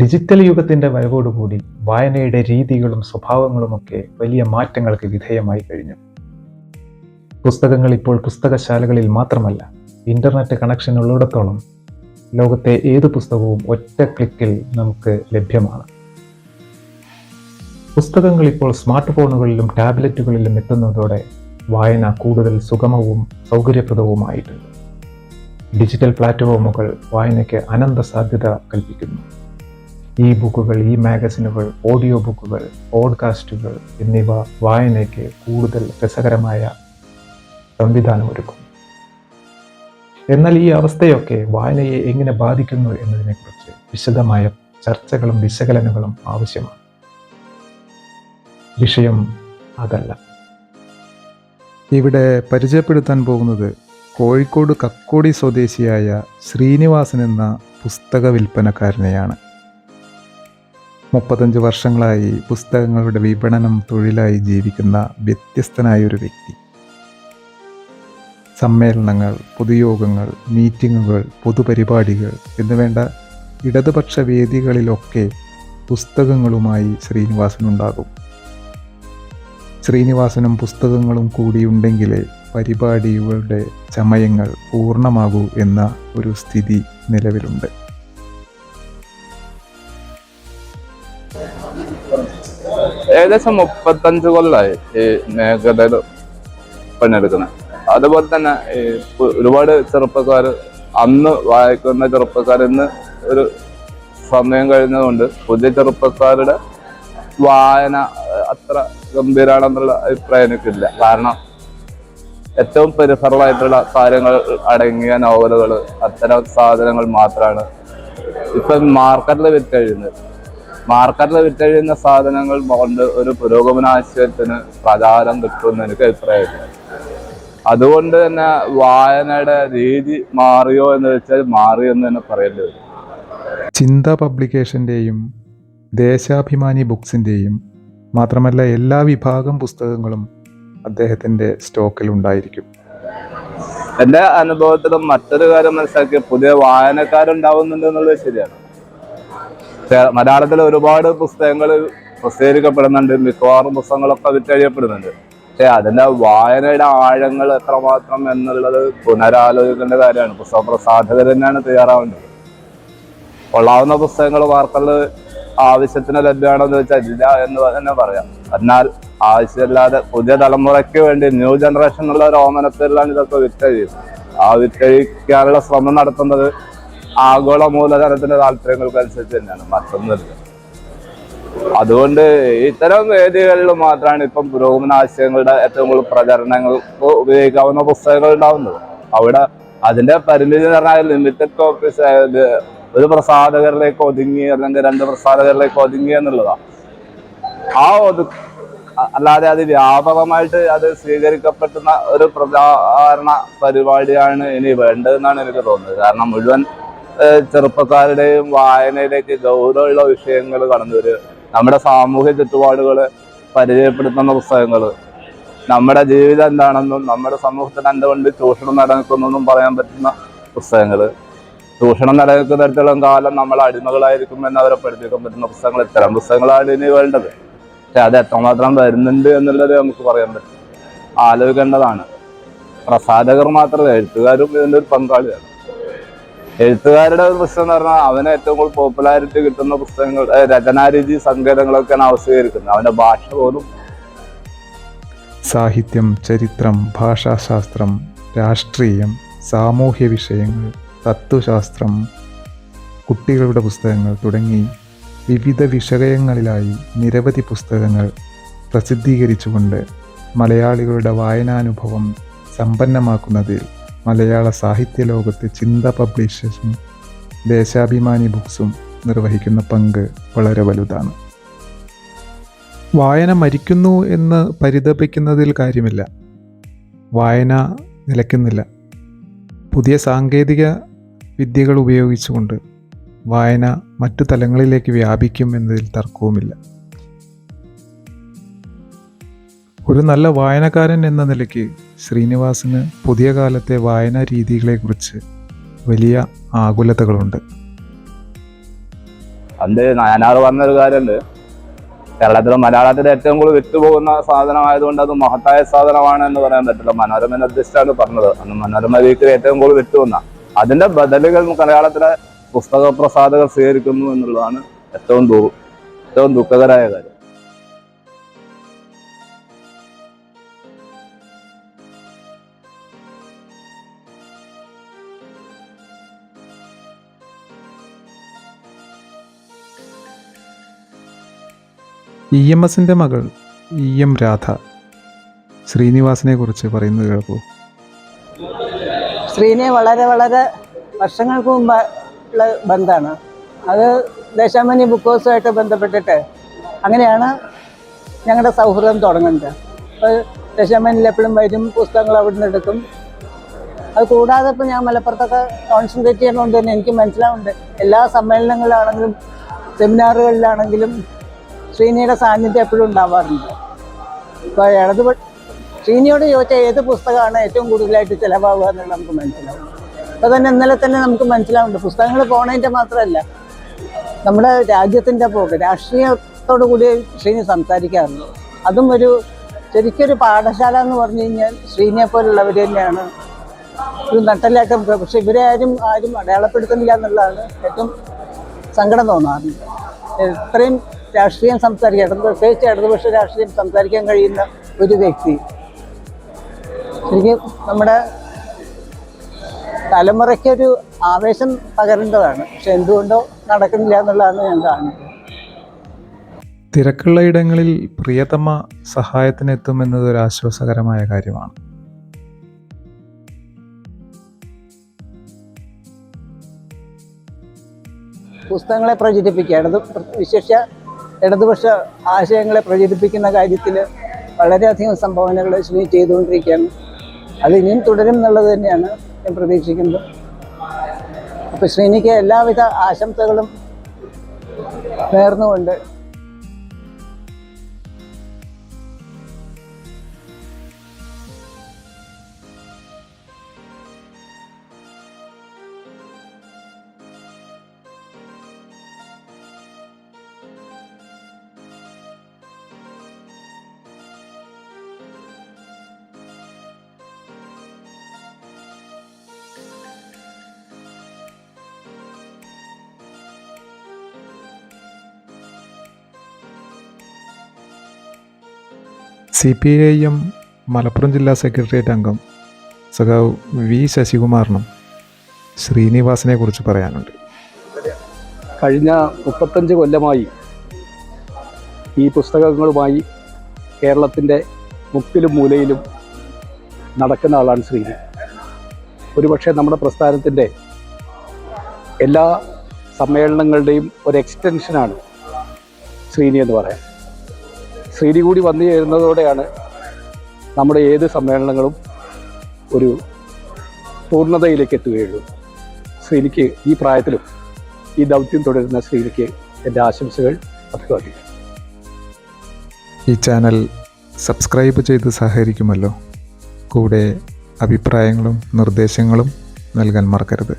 Digital യുഗത്തിന്റെ വരവോടുകൂടി വായനയുടെ രീതികളും സ്വഭാവങ്ങളുമൊക്കെ വലിയ മാറ്റങ്ങൾക്ക് വിധേയമായി കഴിഞ്ഞു. പുസ്തകങ്ങൾ ഇപ്പോൾ പുസ്തകശാലകളിൽ മാത്രമല്ല ഇന്റർനെറ്റ് കണക്ഷൻ ഉള്ളിടത്തോളം ലോകത്തെ ഏത് പുസ്തകവും ഒറ്റ ക്ലിക്കിൽ നമുക്ക് ലഭ്യമാണ്. പുസ്തകങ്ങൾ ഇപ്പോൾ സ്മാർട്ട് ഫോണുകളിലും ടാബ്ലറ്റുകളിലും എത്തുന്നതോടെ വായന കൂടുതൽ സുഗമവും സൗകര്യപ്രദവുമായിട്ടുണ്ട്. ഡിജിറ്റൽ പ്ലാറ്റ്ഫോമുകൾ വായനയ്ക്ക് അനന്ത സാധ്യത കൽപ്പിക്കുന്നു. ഇ ബുക്കുകൾ ഇ മാഗസിനുകൾ ഓഡിയോ ബുക്കുകൾ പോഡ്കാസ്റ്റുകൾ എന്നിവ വായനയ്ക്ക് കൂടുതൽ രസകരമായ സംവിധാനമൊരുക്കും എന്നാൽ ഈ അവസ്ഥയൊക്കെ വായനയെ എങ്ങനെ ബാധിക്കുന്നു എന്നതിനെക്കുറിച്ച് വിശദമായ ചർച്ചകളും വിശകലനങ്ങളും ആവശ്യമാണ്. വിഷയം അതല്ല. ഇവിടെ പരിചയപ്പെടുത്താൻ പോകുന്നത് കോഴിക്കോട് കക്കോടി സ്വദേശിയായ ശ്രീനിവാസൻ എന്ന പുസ്തക വിൽപ്പനക്കാരനെയാണ്. മുപ്പത്തഞ്ച് വർഷങ്ങളായി പുസ്തകങ്ങളുടെ വിപണനം തൊഴിലായി ജീവിക്കുന്ന വ്യത്യസ്തനായ ഒരു വ്യക്തി. സമ്മേളനങ്ങൾ പൊതുയോഗങ്ങൾ മീറ്റിങ്ങുകൾ പൊതുപരിപാടികൾ എന്നുവേണ്ട ഇടതുപക്ഷ വേദികളിലൊക്കെ പുസ്തകങ്ങളുമായി ശ്രീനിവാസനുണ്ടാകും. ശ്രീനിവാസനും പുസ്തകങ്ങളും കൂടിയുണ്ടെങ്കിലേ പരിപാടികളുടെ ചമയങ്ങൾ പൂർണമാകൂ എന്ന ഒരു സ്ഥിതി നിലവിലുണ്ട്. ഏകദേശം മുപ്പത്തഞ്ച് കൊല്ലമായി ഈ മേഖലയിൽ പണിയെടുക്കുന്നത് അതുപോലെ തന്നെ ഒരുപാട് ചെറുപ്പക്കാർ അന്ന് വായിക്കുന്ന ചെറുപ്പക്കാർ ഇന്ന് ഒരു സമയം കഴിഞ്ഞതുകൊണ്ട് പുതിയ ചെറുപ്പക്കാരുടെ വായന അത്ര ഗംഭീരാണെന്നുള്ള അഭിപ്രായം എനിക്കില്ല. കാരണം ഏറ്റവും പെരിഫറലായിട്ടുള്ള കാര്യങ്ങൾ അടങ്ങിയ നോവലുകൾ അത്തരം സാധനങ്ങൾ മാത്രമാണ് ഇപ്പം മാർക്കറ്റിൽ വിറ്റഴിയുന്നത് മാർക്കറ്റിൽ വിറ്റഴിയുന്ന സാധനങ്ങൾ കൊണ്ട് ഒരു പുരോഗമനാശയത്തിന് പ്രചാരം കിട്ടുമെന്ന് എനിക്ക് അഭിപ്രായമില്ല. അതുകൊണ്ട് തന്നെ വായനയുടെ രീതി മാറിയോ എന്ന് വെച്ചാൽ മാറിയെന്ന് തന്നെ പറയേണ്ടി വരും. ചിന്ത പബ്ലിക്കേഷന്റെയും ദേശാഭിമാനി ബുക്സിന്റെയും മാത്രമല്ല എല്ലാ വിഭാഗം പുസ്തകങ്ങളും അദ്ദേഹത്തിന്റെ സ്റ്റോക്കിലുണ്ടായിരിക്കും എന്റെ അനുഭവത്തിലും മറ്റൊരു കാര്യം മനസ്സിലാക്കി പുതിയ വായനക്കാരുണ്ടാവുന്നുണ്ട് എന്നുള്ളത് ശരിയാണ്. മലയാളത്തിൽ ഒരുപാട് പുസ്തകങ്ങൾ പ്രസിദ്ധീകരിക്കപ്പെടുന്നുണ്ട്. മിക്കവാറും പുസ്തകങ്ങളൊക്കെ വിറ്റഴിയപ്പെടുന്നുണ്ട് പക്ഷെ അതിന്റെ വായനയുടെ ആഴങ്ങൾ എത്രമാത്രം എന്നുള്ളത് പുനരാലോചിക്കേണ്ട കാര്യമാണ്. പുസ്തക പ്രസാധകർ തന്നെയാണ് തയ്യാറാവേണ്ടത്. കൊള്ളാവുന്ന പുസ്തകങ്ങൾ വാർത്തകൾ ആവശ്യത്തിന് ലഭ്യമാണെന്ന് വെച്ചാൽ ഇല്ല എന്ന് തന്നെ പറയാം. എന്നാൽ ആവശ്യമില്ലാതെ പുതിയ തലമുറയ്ക്ക് വേണ്ടി ന്യൂ ജനറേഷൻ എന്നുള്ള ഒരു ഓമനത്തിലാണ് ഇതൊക്കെ വിറ്റഴിയുന്നത്. ആ വിറ്റഴിക്കാനുള്ള ശ്രമം നടത്തുന്നത് ആഗോള മൂലധനത്തിന്റെ താല്പര്യങ്ങൾക്ക് അനുസരിച്ച് തന്നെയാണ് മറ്റൊന്നുമില്ല അതുകൊണ്ട് ഇത്തരം വേദികളിൽ മാത്രമാണ് ഇപ്പം പുരോഗമന ആശയങ്ങളുടെ ഏറ്റവും കൂടുതൽ പ്രചരണങ്ങൾക്ക് ഉപയോഗിക്കാവുന്ന പുസ്തകങ്ങൾ ഉണ്ടാവുന്നത്. അവിടെ അതിന്റെ പരിമിതി എന്ന് പറഞ്ഞാൽ ലിമിറ്റഡ് കോപ്പീസ് ഒരു പ്രസാധകരിലേക്ക് ഒതുങ്ങി അല്ലെങ്കിൽ രണ്ട് പ്രസാധകരിലേക്ക് ഒതുങ്ങി എന്നുള്ളതാണ് ആ ഒതു അല്ലാതെ അത് വ്യാപകമായിട്ട് അത് സ്വീകരിക്കപ്പെടുന്ന ഒരു പ്രചാരണ പരിപാടിയാണ് ഇനി വേണ്ടതെന്നാണ് എനിക്ക് തോന്നുന്നത്. കാരണം മുഴുവൻ ചെറുപ്പക്കാരുടെയും വായനയിലേക്ക് ഗൗരവമുള്ള വിഷയങ്ങൾ കടന്നു വരിക നമ്മുടെ സാമൂഹ്യ ചുറ്റുപാടുകൾ പരിചയപ്പെടുത്തുന്ന പുസ്തകങ്ങൾ. നമ്മുടെ ജീവിതം എന്താണെന്നും നമ്മുടെ സമൂഹത്തിൽ എന്തുകൊണ്ട് ചൂഷണം നിലനിൽക്കുന്നെന്നും പറയാൻ പറ്റുന്ന പുസ്തകങ്ങൾ. ചൂഷണം നിലനിൽക്കുന്നിടത്തോളം കാലം നമ്മൾ അടിമകളായിരിക്കും എന്ന് അവരെ പഠിപ്പിക്കാൻ പറ്റുന്ന പുസ്തകങ്ങൾ. ഇത്തരം പുസ്തകങ്ങളാണ് ഇനി വേണ്ടത്. പക്ഷെ അത് എത്രമാത്രം വരുന്നുണ്ട് എന്നുള്ളത് നമുക്ക് പറയാൻ പറ്റും. ആലോചിക്കേണ്ടതാണ്. പ്രസാധകർ മാത്രമല്ല എഴുത്തുകാരും ഇതിന്റെ ഒരു പങ്കാളിയാണ്. എഴുത്തുകാരുടെ ഒരു പ്രശ്നം എന്ന് പറഞ്ഞാൽ അവന് ഏറ്റവും കൂടുതൽ പോപ്പുലാരിറ്റി കിട്ടുന്ന പുസ്തകങ്ങൾ രചനാരീതി സങ്കേതങ്ങളൊക്കെയാണ് അവ സ്വീകരിക്കുന്നത് അവന്റെ ഭാഷ പോലും. സാഹിത്യം ചരിത്രം ഭാഷാശാസ്ത്രം രാഷ്ട്രീയം സാമൂഹ്യ വിഷയങ്ങൾ തത്വശാസ്ത്രം കുട്ടികളുടെ പുസ്തകങ്ങൾ തുടങ്ങി വിവിധ വിഷയങ്ങളിലായി നിരവധി പുസ്തകങ്ങൾ പ്രസിദ്ധീകരിച്ചുകൊണ്ട് മലയാളികളുടെ വായനാനുഭവം സമ്പന്നമാക്കുന്നതിൽ മലയാള സാഹിത്യ ലോകത്ത് ചിന്ത പബ്ലിഷേഴ്സും ദേശാഭിമാനി ബുക്സും നിർവഹിക്കുന്ന പങ്ക് വളരെ വലുതാണ്. വായന മരിക്കുന്നു എന്ന് പരിതപിക്കുന്നതിൽ കാര്യമില്ല. വായന നിലയ്ക്കുന്നില്ല. പുതിയ സാങ്കേതിക വിദ്യകൾ ഉപയോഗിച്ചുകൊണ്ട് വായന മറ്റു തലങ്ങളിലേക്ക് വ്യാപിക്കും എന്നതിൽ തർക്കവുമില്ല. ഒരു നല്ല വായനക്കാരൻ എന്ന നിലയ്ക്ക് ശ്രീനിവാസിന് പുതിയ കാലത്തെ വായനാ രീതികളെക്കുറിച്ച് വലിയ ആകുലതകളുണ്ട്. അത് നായനാറ് പറഞ്ഞൊരു കാര്യമുണ്ട്. കേരളത്തിൽ മലയാളത്തിൽ ഏറ്റവും കൂടുതൽ വിറ്റുപോകുന്ന സാധനമായതുകൊണ്ട് അത് മഹത്തായ സാധനമാണ് എന്ന് പറയാൻ പറ്റില്ല. മനോരമ നിർദ്ദിഷ്ടാണ് പറഞ്ഞത്. അന്ന് മനോരമ വീക്കിൽ ഏറ്റവും കൂടുതൽ വിറ്റുപോകുന്ന അതിന്റെ ബദലുകൾ മലയാളത്തിലെ പുസ്തക പ്രസാദകൾ സ്വീകരിക്കുന്നു എന്നുള്ളതാണ് ഏറ്റവും ഏറ്റവും ദുഃഖകരമായ കാര്യം. ഇ എം എസിന്റെ മകൾ ഇ എം രാധ ശ്രീനിവാസിനെ കുറിച്ച് പറയുന്നത് കേൾക്കൂ. ശ്രീനെ വളരെ വളരെ വർഷങ്ങൾക്ക് മുമ്പ് ഉള്ള ബന്ധമാണ്. അത് ദേശാമണി ബുക്ക് ഹൗസുമായിട്ട് ബന്ധപ്പെട്ടിട്ട് അങ്ങനെയാണ് ഞങ്ങളുടെ സൗഹൃദം തുടങ്ങുന്നത്. അപ്പോൾ ദേശാമണിയിൽ എപ്പോഴും വരും പുസ്തകങ്ങൾ അവിടെ നിന്ന് എടുക്കും. അത് കൂടാതെ ഇപ്പോൾ ഞാൻ മലപ്പുറത്തൊക്കെ കോൺസെൻട്രേറ്റ് ചെയ്യുന്നതുകൊണ്ട് തന്നെ എനിക്ക് മനസ്സിലാവുന്നുണ്ട്. എല്ലാ സമ്മേളനങ്ങളിലാണെങ്കിലും സെമിനാറുകളിലാണെങ്കിലും ശ്രീനിയുടെ സാന്നിധ്യം എപ്പോഴും ഉണ്ടാവാറുണ്ട്. ഇപ്പോൾ ഇടത് ശ്രീനിയോട് ചോദിച്ചാൽ ഏത് പുസ്തകമാണ് ഏറ്റവും കൂടുതലായിട്ട് ചിലവാകുക എന്നുള്ളത് നമുക്ക് മനസ്സിലാവും. അപ്പോൾ തന്നെ ഇന്നലെ തന്നെ നമുക്ക് മനസ്സിലാവുന്നുണ്ട്. പുസ്തകങ്ങൾ പോണതിന്റെ മാത്രമല്ല നമ്മുടെ രാജ്യത്തിന്റെ പോക്ക് രാഷ്ട്രീയത്തോടു കൂടി ശ്രീനി സംസാരിക്കാറുണ്ട്. അതും ഒരു ശരിക്കൊരു പാഠശാല എന്ന് പറഞ്ഞു കഴിഞ്ഞാൽ ശ്രീനിയെ പോലുള്ളവർ തന്നെയാണ്. ഒരു നട്ടലായിട്ട് പക്ഷെ ഇവരെ ആരും ആരും അടയാളപ്പെടുത്തുന്നില്ല എന്നുള്ളതാണ് ഏറ്റവും സങ്കടം തോന്നാറുണ്ട്. എത്രയും രാഷ്ട്രീയം സംസാരിക്കാൻ ഇടത് പ്രത്യേകിച്ച് ഇടതുപക്ഷ രാഷ്ട്രീയം സംസാരിക്കാൻ കഴിയുന്ന ഒരു വ്യക്തി. ശരിക്കും നമ്മുടെ തലമുറയ്ക്കൊരു ആവേശം പകരേണ്ടതാണ് പക്ഷെ എന്തുകൊണ്ടോ നടക്കുന്നില്ല എന്നുള്ളതാണ് ഞാൻ കാണുന്നത്. തിരക്കുള്ള ഇടങ്ങളിൽ പ്രിയതമ സഹായത്തിനെത്തുമെന്നത് ഒരു ആശ്വാസകരമായ കാര്യമാണ്. പുസ്തകങ്ങളെ പ്രചരിപ്പിക്കുക. ഇടത് വിശേഷ ഇടതുപക്ഷ ആശയങ്ങളെ പ്രചരിപ്പിക്കുന്ന കാര്യത്തിൽ വളരെയധികം സംഭാവനകൾ ശ്രീ ചെയ്തുകൊണ്ടിരിക്കുകയാണ്. അത് ഇനിയും തുടരും എന്നുള്ളത് തന്നെയാണ് ഞാൻ പ്രതീക്ഷിക്കുന്നത്. അപ്പോൾ ശ്രീനിക്ക് എല്ലാവിധ ആശംസകളും നേർന്നുകൊണ്ട് C P I M Malappuram ജില്ലാ സെക്രട്ടേറിയറ്റ് അംഗം സഖാവ് വി ശശികുമാറിനും ശ്രീനിവാസിനെ കുറിച്ച് പറയാനുണ്ട്. കഴിഞ്ഞ മുപ്പത്തഞ്ച് കൊല്ലമായി ഈ പുസ്തകങ്ങളുമായി കേരളത്തിന്റെ മുക്കിലും മൂലയിലും നടക്കുന്ന ആളാണ് ശ്രീനി. ഒരുപക്ഷെ നമ്മുടെ പ്രസ്ഥാനത്തിന്റെ എല്ലാ സമ്മേളനങ്ങളുടെയും ഒരു എക്സ്റ്റൻഷനാണ് ശ്രീനി എന്ന് പറയാം. ശ്രീനി കൂടി വന്നു ചേരുന്നതോടെയാണ് നമ്മുടെ ഏത് സമ്മേളനങ്ങളും ഒരു പൂർണതയിലേക്ക് എത്തുകയുള്ളൂ. ശ്രീലിക്ക് ഈ പ്രായത്തിലും ഈ ദൗത്യം തുടരുന്ന ശ്രീലിക്ക് എന്റെ ആശംസകൾ അഭിവാദിക്കുന്നു ഈ ചാനൽ സബ്സ്ക്രൈബ് ചെയ്ത് സഹകരിക്കുമല്ലോ. കൂടെ അഭിപ്രായങ്ങളും നിർദ്ദേശങ്ങളും നൽകാൻ മറക്കരുത്.